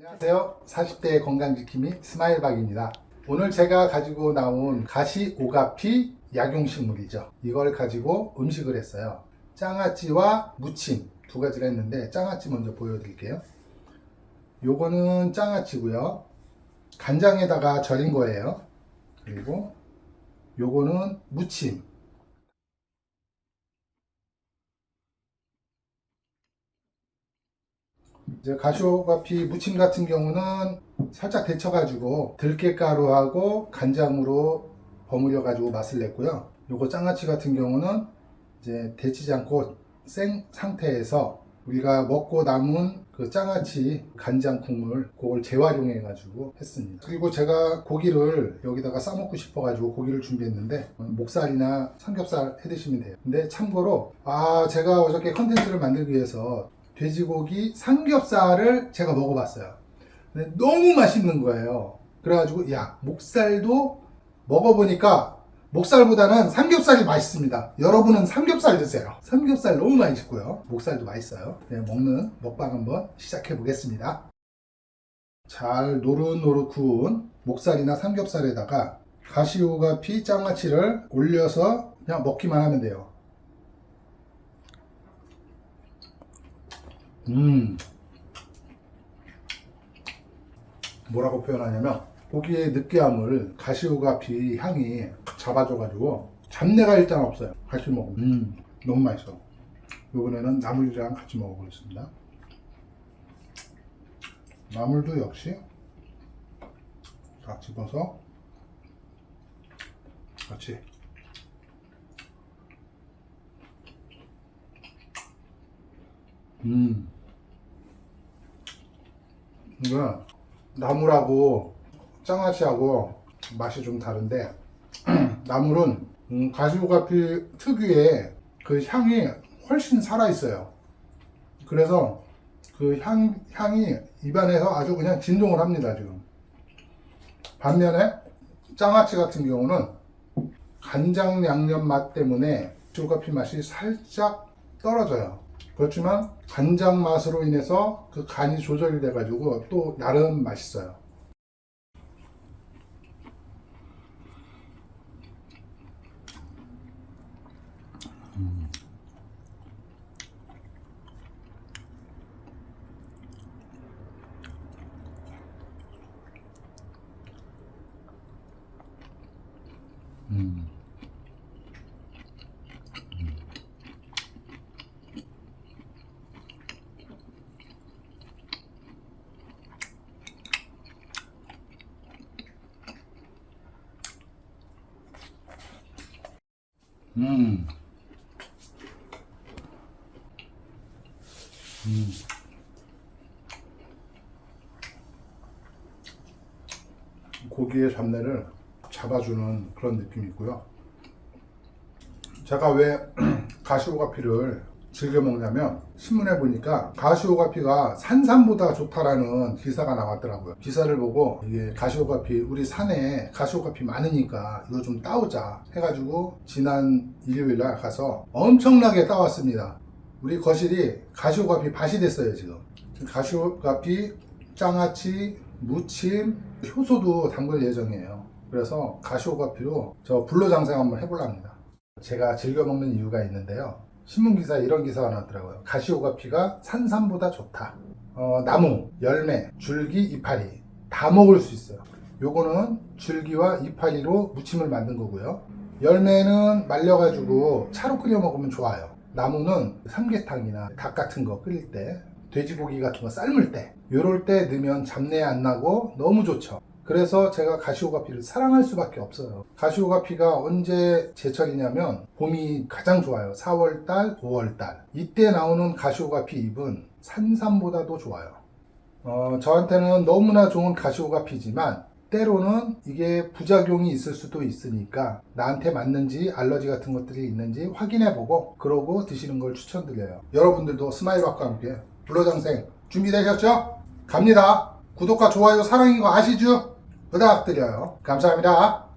안녕하세요. 40대 건강지킴이 스마일박입니다. 오늘 제가 가지고 나온 가시 오가피 약용식물이죠. 이걸 가지고 음식을 했어요. 장아찌와 무침 두 가지를 했는데 장아찌 먼저 보여드릴게요. 요거는 장아찌고요. 간장에다가 절인 거예요. 그리고 요거는 무침. 이제 가시오가피 무침 같은 경우는 살짝 데쳐가지고 들깨가루하고 간장으로 버무려 가지고 맛을 냈고요. 요거 장아찌 같은 경우는 이제 데치지 않고 생 상태에서 우리가 먹고 남은 그 장아찌 간장 국물 그걸 재활용해 가지고 했습니다. 그리고 제가 고기를 여기다가 싸 먹고 싶어 가지고 고기를 준비했는데 목살이나 삼겹살 해 드시면 돼요. 근데 참고로 아 제가 어저께 컨텐츠를 만들기 위해서 돼지고기 삼겹살을 제가 먹어봤어요. 근데 너무 맛있는 거예요. 그래가지고 야 목살도 먹어보니까 목살보다는 삼겹살이 맛있습니다. 여러분은 삼겹살 드세요. 삼겹살 너무 맛있고요. 목살도 맛있어요. 네, 먹는 먹방 한번 시작해 보겠습니다. 잘 노릇노릇 구운 목살이나 삼겹살에다가 가시오가피 장아찌를 올려서 그냥 먹기만 하면 돼요. 음. 뭐라고 표현하냐면 고기의 느끼함을 가시오가피 향이 잡아줘가지고 잡내가 일단 없어요. 같이 먹으면 음, 너무 맛있어. 이번에는 나물이랑 같이 먹어보겠습니다. 나물도 역시 자 집어서 같이 음. 이거 나물하고 장아찌하고 맛이 좀 다른데 나물은 음, 가시오가피 특유의 그 향이 훨씬 살아 있어요. 그래서 그 향, 향이 입안에서 아주 그냥 진동을 합니다, 지금. 반면에 장아찌 같은 경우는 간장 양념 맛 때문에 가시오가피 맛이 살짝 떨어져요. 그렇지만 간장 맛으로 인해서 그 간이 조절이 돼가지고 또 나름 맛있어요. 음. 음. 음. 고기의 잡내를 잡아주는 그런 느낌이 있고요. 제가 왜 가시오가피를 즐겨 먹냐면 신문에 보니까 가시오가피가 산삼보다 좋다라는 기사가 나왔더라고요. 기사를 보고 이게 가시오가피 우리 산에 가시오가피 많으니까 이거 좀 따오자 해가지고 지난 일요일 날 가서 엄청나게 따왔습니다. 우리 거실이 가시오가피 밭이 됐어요 지금. 가시오가피, 장아찌, 무침, 효소도 담글 예정이에요. 그래서 가시오가피로 저 불로 장생 한번 해볼랍니다. 제가 즐겨 먹는 이유가 있는데요. 신문 기사에 이런 기사가 나왔더라고요. 가시오가피가 산삼보다 좋다. 어, 나무, 열매, 줄기, 이파리 다 먹을 수 있어요. 요거는 줄기와 이파리로 무침을 만든 거고요. 열매는 말려가지고 차로 끓여 먹으면 좋아요. 나무는 삼계탕이나 닭 같은 거 끓일 때, 돼지고기 같은 거 삶을 때, 요럴 때 넣으면 잡내 안 나고 너무 좋죠. 그래서 제가 가시오가피를 사랑할 수밖에 없어요. 가시오가피가 언제 제철이냐면 봄이 가장 좋아요. 4월달, 5월달. 이때 나오는 가시오가피 잎은 산삼보다도 좋아요. 어, 저한테는 너무나 좋은 가시오가피지만 때로는 이게 부작용이 있을 수도 있으니까 나한테 맞는지 알러지 같은 것들이 있는지 확인해보고 그러고 드시는 걸 추천드려요. 여러분들도 스마일박과 함께 불로장생 준비되셨죠? 갑니다. 구독과 좋아요 사랑인 거 아시죠? 부탁드려요. 감사합니다.